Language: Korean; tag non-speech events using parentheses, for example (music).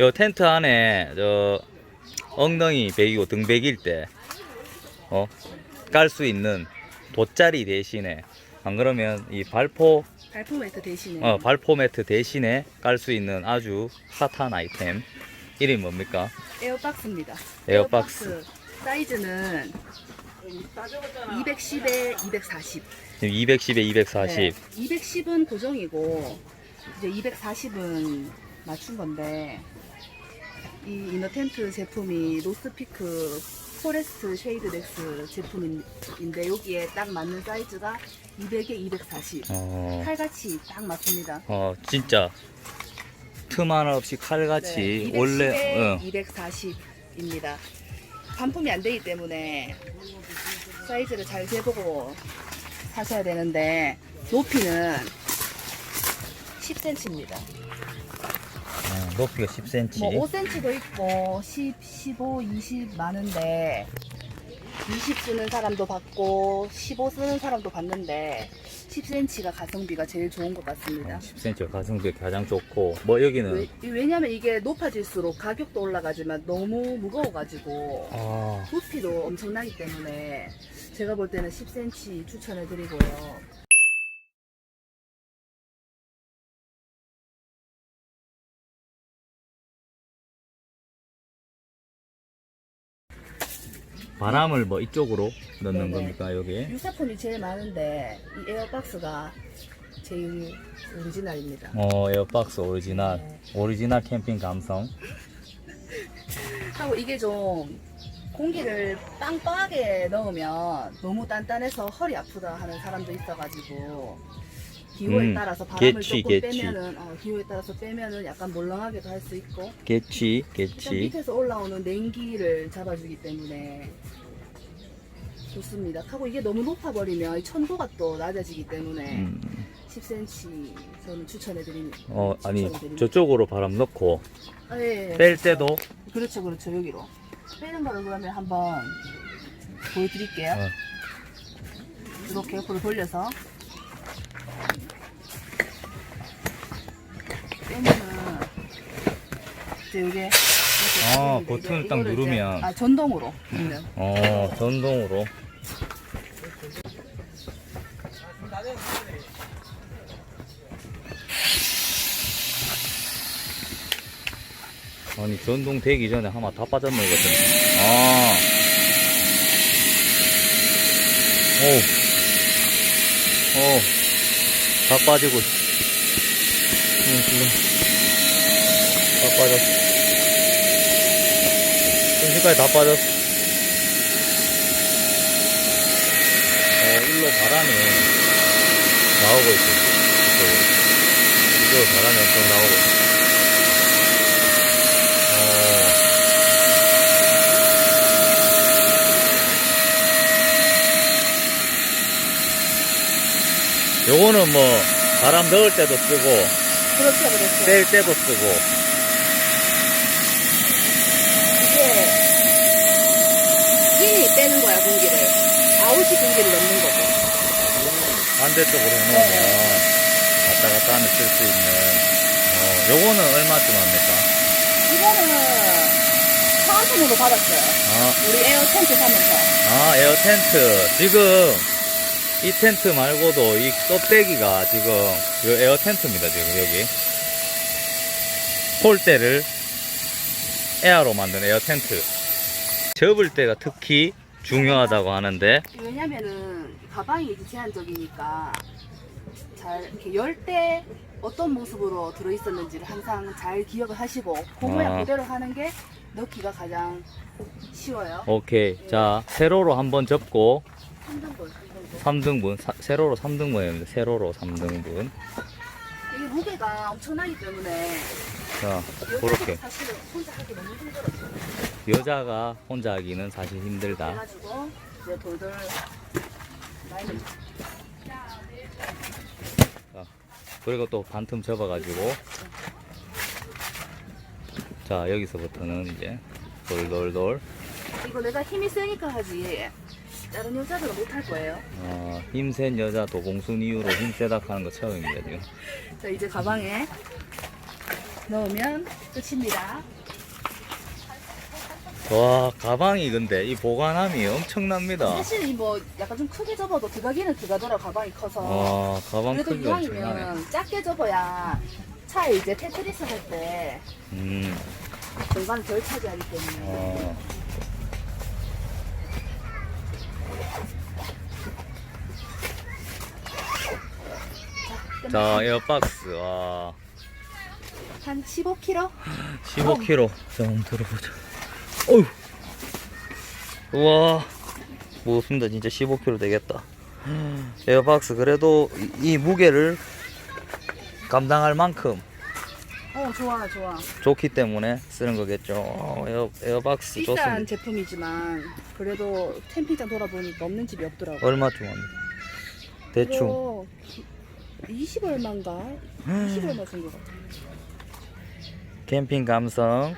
요 텐트 안에 저 엉덩이 베기고 등 베길 때 어? 깔 수 있는 돗자리 대신에 안 그러면 이 발포 발포 매트 대신에 어, 발포 매트 대신에 깔 수 있는 아주 핫한 아이템 이름이 뭡니까? 에어박스입니다. 에어박스. 사이즈는 210에 240. 지금 210에 240 210은 고정이고 이제 240은 맞춘 건데 이 이너 텐트 제품이 로스피크 포레스트 쉐이드 넥스 제품인데 여기에 딱 맞는 사이즈가 200에 240. 어, 칼같이 딱 맞습니다. 어 진짜 틈 하나 없이 칼같이 네, 원래 어, 240입니다. 반품이 안 되기 때문에 사이즈를 잘 재보고 사셔야 되는데 높이는 10cm입니다. 어, 높이가 10cm 뭐 5cm도 있고 10, 15, 20 많은데 20 쓰는 사람도 봤고 15 쓰는 사람도 봤는데 10cm가 가성비가 제일 좋은 것 같습니다. 10cm 가성비 가장 좋고 뭐 여기는 왜, 왜냐면 이게 높아질수록 가격도 올라가지만 너무 무거워가지고 아, 부피도 엄청나기 때문에 제가 볼 때는 10cm 추천해 드리고요. 바람을 뭐 이쪽으로 넣는 네네. 겁니까 여기? 유사품이 제일 많은데 이 에어박스가 제일 오리지널입니다. 어 에어박스 오리지널 오리지널 캠핑 감성 (laughs) 하고 이게 좀 공기를 빵빵하게 넣으면 너무 단단해서 허리 아프다 하는 사람도 있어가지고 기호에 음, 따라서 바람을 개취, 조금 개취. 빼면은 어, 기호에 따라서 빼면은 약간 몰랑하게도 할 수 있고 개취 일단 개취 밑에서 올라오는 냉기를 잡아주기 때문에 좋습니다. 하고 이게 너무 높아 버리면 이 천도가 또 낮아지기 때문에 음, 10cm 저는 추천해 드립니다. 어 아니. 저쪽으로 바람 넣고 아, 예, 예. 뺄 때도 그렇죠, 그렇죠. 여기로 빼는 거를 그러면 한번 보여드릴게요. 어, 이렇게 옆으로 돌려서 빼면은 이제 이렇게 아, 되는데 버튼을 이제 딱 이거를 이제- 누르면. 아 전동으로 있는 어 전동으로 아니 전동 되기 전에 한번 다 빠졌네 이거든 아 오. 오. 다 빠지고 있어. 응, 지금. 다 빠졌어. 순식간에 다 빠졌어. 어, 일로 바람이 나오고 있어. 이쪽으로. 이쪽으로 바람이 엄청 나오고 있어. 어. 요거는 뭐, 바람 넣을 때도 쓰고, 그렇죠, 그렇죠. 뺄 때도 쓰고, 이게 인이 빼는 거야 공기를 아웃이 공기를 넣는 거고. 반대쪽으로 해놓으면, 왔다 갔다 하면 쓸 수 있는, 어, 요거는 얼마쯤 합니까? 이거는 사은품으로 받았어요. 아, 우리 에어 텐트 사면서. 아, 에어 텐트. 지금 이 텐트 말고도 이 껍데기가 지금 요 에어 텐트입니다. 지금 여기 폴대를 에어로 만든 에어 텐트. 접을 때가 특히 중요하다고 하는데 왜냐면은 가방이 제한적이니까 잘 이렇게 열 때 어떤 모습으로 들어 있었는지를 항상 잘 기억을 하시고 그 모양 아. 그대로 하는 게 넣기가 가장 쉬워요. 오케이. 자, 세로로 한번 접고 3등분, 3등분. 3등분, 세로로 3등분입니다. 세로로 3등분. 이게 무게가 엄청나기 때문에 자, 그렇게. 사실은 혼자 하기 너무 힘들었어요. 여자가 혼자 하기는 사실 힘들다. 그래가지고 이제 돌돌 많이 그리고 또 반틈 접어가지고 자 여기서부터는 이제 돌돌돌 이거 내가 힘이 세니까 하지 다른 여자들은 못할 거예요. 어, 힘센 여자 도봉순 이후로 힘세다 하는 거 처음입니다 지금 (laughs) 자 이제 가방에 넣으면 끝입니다. 와 가방이 근데 이 보관함이 엄청납니다. 사실 이 뭐 약간 좀 크게 접어도 들어가기는 들어가더라 가방이 커서. 와 가방 그래도 크기가 엄청나네. 이왕이면 작게 접어야 차에 이제 테트리스 할 때 음. 공간을 덜 차지하기 때문에. 어. 자 에어박스 와. 한 15kg? 15kg 자 한번 들어보자. 어휴. 우와. 무겁습니다. 진짜 15kg 되겠다. 에어박스 그래도 이, 이 무게를 감당할 만큼 어 좋아 좋아. 좋기 때문에 쓰는 거겠죠. 어, 에어, 에어박스 비싼 좋습니다. 제품이지만 그래도 캠핑장 돌아보니까 없는 집이 없더라고. 얼마쯤 합니다 대충. 이거 20 얼마인가? 20 얼마 준것 같아. 캠핑 감성